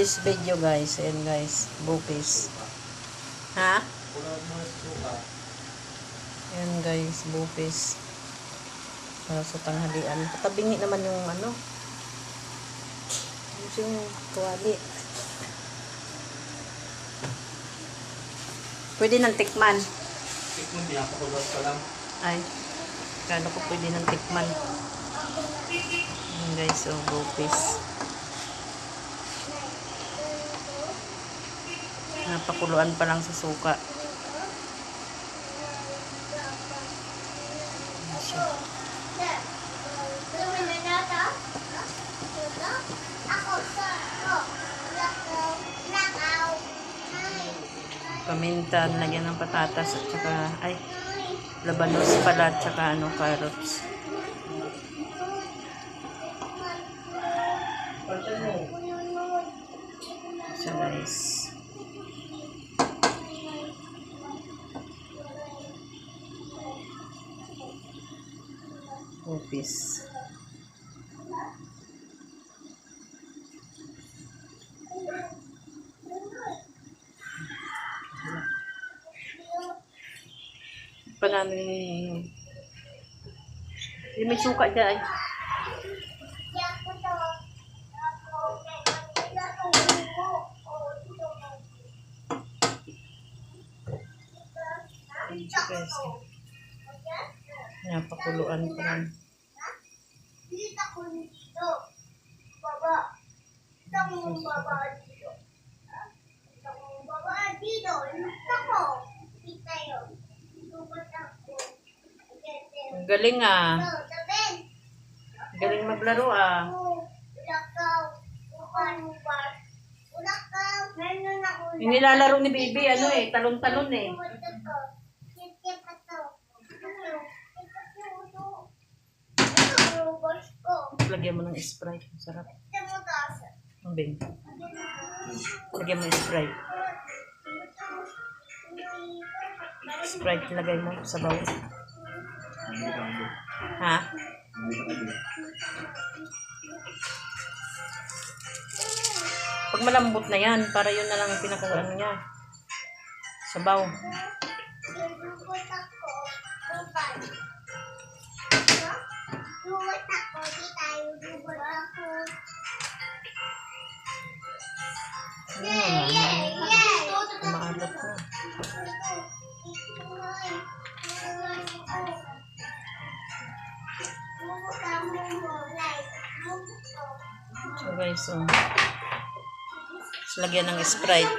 today's video guys. Ayan guys. Bupis. Ha? Ayan guys. Bupis. Para sa tanghalian. Katabingi naman yung ano. Yung tuwali. Pwede ng tikman. Tikman, pinapakulot pa lang. Ay. Kala ko pwede ng tikman. Ayan guys. So, bupis. Napakuluan pa lang sa suka. Paminta, lagyan ng patatas at saka, ay, labanos pala at saka ano, carrots. Siya guys. Office. pa namin Hindi may suka dyan. Napakuluan pa lang. Kita ko dito. Baba. Kita mo yung baba dito. Kita mo yung baba dito. Kita ko. Kita yun. Lubat ako. Galing ah. Galing maglaro ah. Ulakaw. Upan upan. Ulakaw. Meron ako. Yung nilalaro ni Baby, ano eh, talon-talon eh. Lagyan mo ng Sprite. Sarap. Ito mo taas. Ang bing. Lagyan mo ng Sprite. Sprite lagay mo sa bawang. Ha? Pag malambot na yan, para yun na lang ang pinakaano niya. Sabaw. Lubat ako. Lubat ako. Ako. Hmm, Yay! maalat na. So guys, so, lagyan ng Sprite.